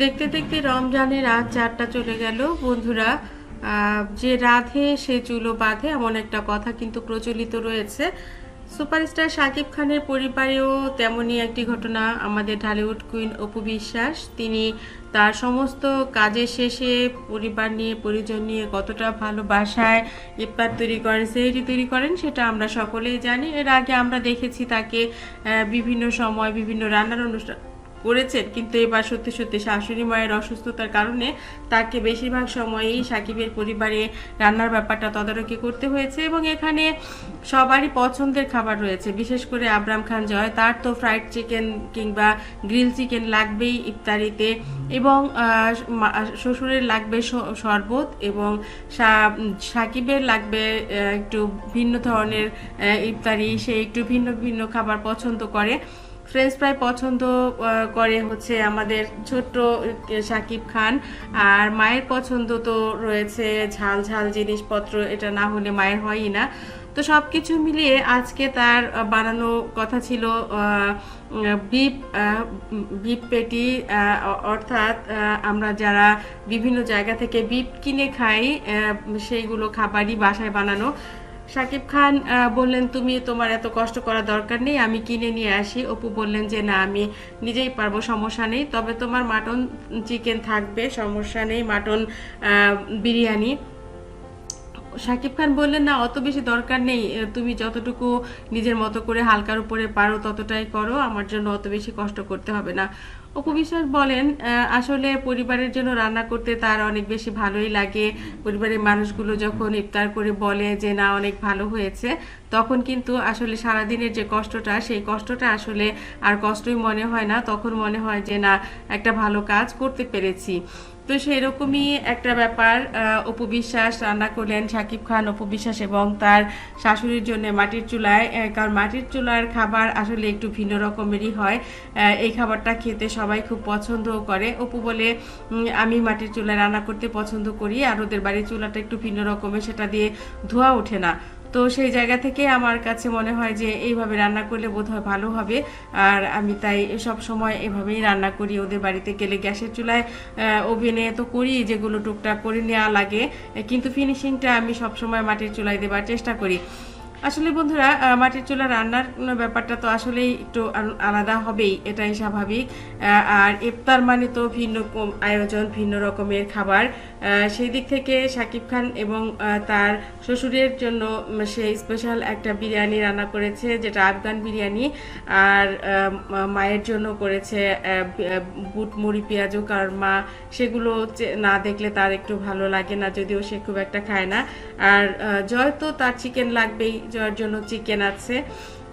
দেখতে দেখতে রমজানের রাত চারটা চলে গেল। বন্ধুরা যে রাধে সে চুলো বাঁধে এমন একটা কথা কিন্তু প্রচলিত রয়েছে। সুপারস্টার শাকিব খানের পরিবারেও তেমনই একটি ঘটনা আমাদের ঢালিউড কুইন অপু বিশ্বাস। তিনি তার সমস্ত কাজের শেষে পরিবার নিয়ে, পরিজন নিয়ে কতটা ভালোবাসায় ইফতার তৈরি করেন, সেহরি তৈরি করেন, সেটা আমরা সকলেই জানি। এর আগে আমরা দেখেছি তাকে বিভিন্ন সময় বিভিন্ন রান্নার অনুষ্ঠান করেছেন, কিন্তু এবার সত্যি সত্যি শাশুড়ি মায়ের অসুস্থতার কারণে তাকে বেশিরভাগ সময়ই সাকিবের পরিবারে রান্নার ব্যাপারটা তদারকি করতে হয়েছে এবং এখানে সবারই পছন্দের খাবার রয়েছে। বিশেষ করে আবরাম খান জয়, তার তো ফ্রাইড চিকেন কিংবা গ্রিল চিকেন লাগবেই ইফতারিতে এবং শ্বশুরের লাগবে শরবত এবং সাকিবের লাগবে একটু ভিন্ন ধরনের ইফতারি, সে একটু ভিন্ন ভিন্ন খাবার পছন্দ করে। ফ্রেঞ্চ ফ্রাই পছন্দ করে হচ্ছে আমাদের ছোট্ট সাকিব খান। আর মায়ের পছন্দ তো রয়েছে ঝাল ঝাল জিনিসপত্র, এটা না হলে মায়ের হয়ই না। তো সব কিছু মিলিয়ে আজকে তার বানানো কথা ছিল বিপ বিপ পেটি অর্থাৎ আমরা যারা বিভিন্ন জায়গা থেকে বিপ কিনে খাই সেইগুলো খাবারই বাসায় বানানো। শাকিব খান বললেন, তুমি তোমার এত কষ্ট করার দরকার নেই, আমি কিনে নিয়ে আসি। অপু বললেন যে, না, আমি নিজেই পারব, সমস্যা নেই। তবে তোমার মাটন চিকেন থাকবে, সমস্যা নেই, মাটন বিরিয়ানি। শাকিব খান বললেন, না, অত বেশি দরকার নেই। তুমি যতটুকু নিজের মতো করে হালকার উপরে পারো, ততটাই করো। আমার জন্য অত বেশি কষ্ট করতে হবে না। অপু বিশ্বাস বলেন আসলে পরিবারের জন্য রান্না করতে তার অনেক বেশি ভালোই লাগে। পরিবারের মানুষগুলো যখন ইফতার করে বলে যে, না, অনেক ভালো হয়েছে। তখন কিন্তু আসলে সারাদিনের যে কষ্টটা সেই কষ্টটা আসলে আর কষ্টই মনে হয় না। তখন মনে হয় যে না একটা ভালো কাজ করতে পেরেছি। তো সেরকমই একটা ব্যাপার আহ, অপু বিশ্বাস রান্না করলেন শাকিব খান। অপু বিশ্বাস এবং তার শাশুড়ির জন্য মাটির চুলায় কারণ মাটির চুলার খাবার আসলে একটু ভিন্ন রকমেরই হয়। এই খাবারটা খেতে সবাই খুব পছন্দও করে। অপু বলে আমি মাটির চুলায় রান্না করতে পছন্দ করি আর ওদের বাড়ির চুলাটা একটু ভিন্ন রকমের সেটা দিয়ে ধোয়া ওঠে না। তো সেই জায়গা থেকে আমার কাছে মনে হয় যে এইভাবে রান্না করলে বোধহয় ভালো হবে। আর আমি তাই সব সময় এভাবেই রান্না করি। ওদের বাড়িতে গেলে গ্যাসের চুলায় ওভেনে তো করি, যেগুলো টুকটাক করে নেওয়া লাগে। কিন্তু ফিনিশিংটা আমি সব সময় মাটির চুলায় দেবার চেষ্টা করি। আসলে বন্ধুরা মাটির চুলা রান্নার ব্যাপারটা তো আসলেই একটু আলাদা হবেই, এটাই স্বাভাবিক। আর ইফতার মানে তো ভিন্ন আয়োজন, ভিন্ন রকমের খাবার। সেই দিক থেকে শাকিব খান এবং তার শ্বশুরের জন্য সে স্পেশাল একটা বিরিয়ানি রান্না করেছে, যেটা আফগান বিরিয়ানি। আর মায়ের জন্য করেছে বুট, মুড়ি, পেঁয়াজু, কারমা। সেগুলো যে- না দেখলে তার একটু ভালো লাগে না, যদিও সে খুব একটা খায় না। আর জয় তো তার চিকেন লাগবেই জয়ের জন্য চিকেন আছে।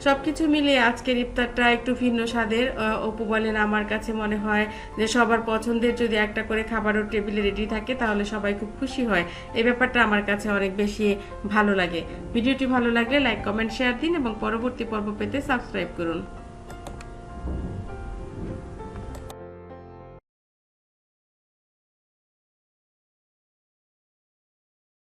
সব কিছু মিলিয়ে আজকের ইফতারটা একটু ভিন্ন স্বাদের। অপু বলেন, আমার কাছে মনে হয় যে সবার পছন্দের যদি একটা করে খাবারও টেবিলে রেডি থাকে, তাহলে সবাই খুব খুশি হয়। এই ব্যাপারটা আমার কাছে অনেক বেশি ভালো লাগে। ভিডিওটি ভালো লাগলে লাইক কমেন্ট শেয়ার দিন এবং পরবর্তী পর্ব পেতে সাবস্ক্রাইব করুন।